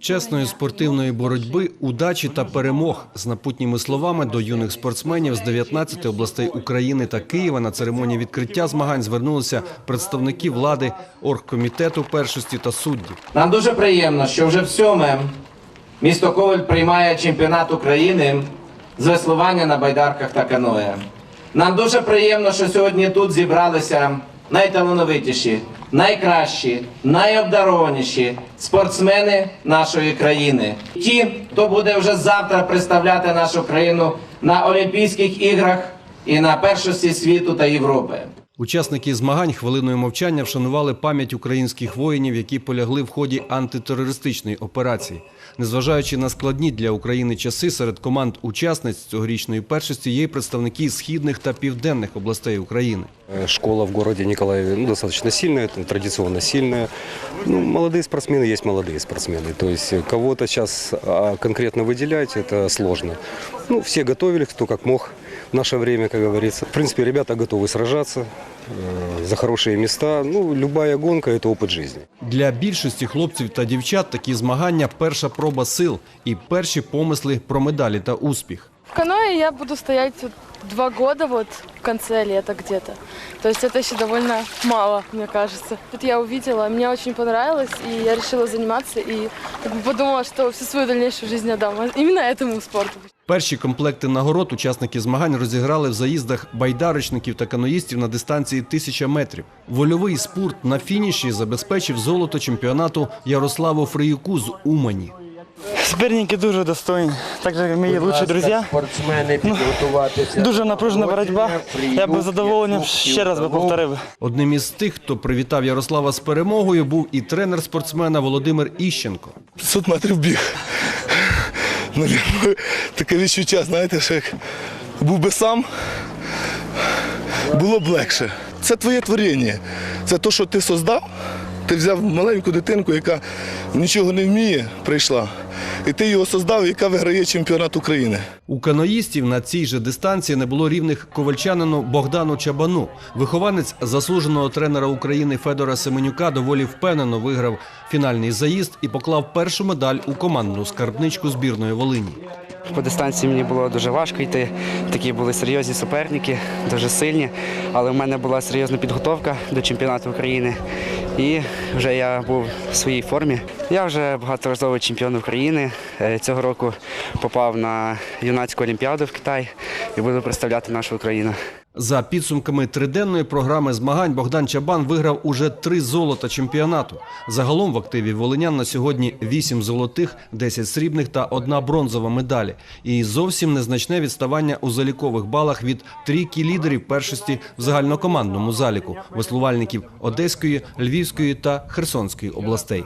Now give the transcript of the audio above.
Чесної спортивної боротьби, удачі та перемог з напутніми словами до юних спортсменів з 19 областей України та Києва на церемонії відкриття змагань звернулися представники влади, оргкомітету першості та суддів. Нам дуже приємно, що вже в сьоме місто Коваль приймає чемпіонат України з веслування на байдарках та каное. Нам дуже приємно, що сьогодні тут зібралися найталановитіші, найкращі, найобдарованіші спортсмени нашої країни. Ті, хто буде вже завтра представляти нашу країну на Олімпійських іграх і на першості світу та Європи. Учасники змагань хвилиною мовчання вшанували пам'ять українських воїнів, які полягли в ході антитерористичної операції. Незважаючи на складні для України часи, серед команд учасниць цьогорічної першості є й представники східних та південних областей України. Э, Школа в городе Николаеве ну, достаточно сильная, это традиционно сильная. Ну, молодые спортсмены есть молодые спортсмены. То есть э, кого-то сейчас а, конкретно выделять это сложно. Ну, все готовились, кто как мог в наше время, как говорится. В принципе, ребята готовы сражаться э, за хорошие места. Ну, любая гонка – это опыт жизни. Для більшості хлопців та дівчат такі змагання перша проба сил і перші помисли про медалі та успіх. В каное я буду стоять вот два года вот в конце лета где-то. То есть это еще довольно мало, мне кажется. Тут я увидела, мне очень понравилось, и я решила заниматься, и как бы подумала, что всю свою дальнейшую жизнь отдам именно этому спорту. Перші комплекти нагород учасники змагань розіграли в заїздах байдарочників та каноїстів на дистанції 1000 метрів. Вольовий спорт на фініші забезпечив золото чемпіонату Ярославу Фриюку з Умані. Соперники дуже достойні, так же мої лучші друзі. Підготуватися. Дуже напружена боротьба. Я би задоволенням ще раз би повторив. Одним із тих, хто привітав Ярослава з перемогою, був і тренер спортсмена Володимир Іщенко. 500 метрів біг. Ну, Таке відчуття, знаєте, що як був би сам, було б легше. Це твоє творіння. Це те, що ти создав. Ти взяв маленьку дитинку, яка нічого не вміє, прийшла. І ти його создав, яка виграє чемпіонат України. У каноїстів на цій же дистанції не було рівних ковальчанину Богдану Чабану. Вихованець заслуженого тренера України Федора Семенюка доволі впевнено виграв фінальний заїзд і поклав першу медаль у командну скарбничку збірної Волині. По дистанції мені було дуже важко йти. Такі були серйозні суперники, дуже сильні. Але в мене була серйозна підготовка до чемпіонату України. І вже я був в своїй формі. Я вже багаторазовий чемпіон України. Е, Цього року попав на юнацьку олімпіаду в Китай і буду представляти нашу Україну. За підсумками триденної програми змагань Богдан Чабан виграв уже три золота чемпіонату. Загалом в активі волинян на сьогодні вісім золотих, 10 срібних та одна бронзова медалі. І зовсім незначне відставання у залікових балах від трійки лідерів першості в загальнокомандному заліку веслувальників Одеської, Львівської та Херсонської областей.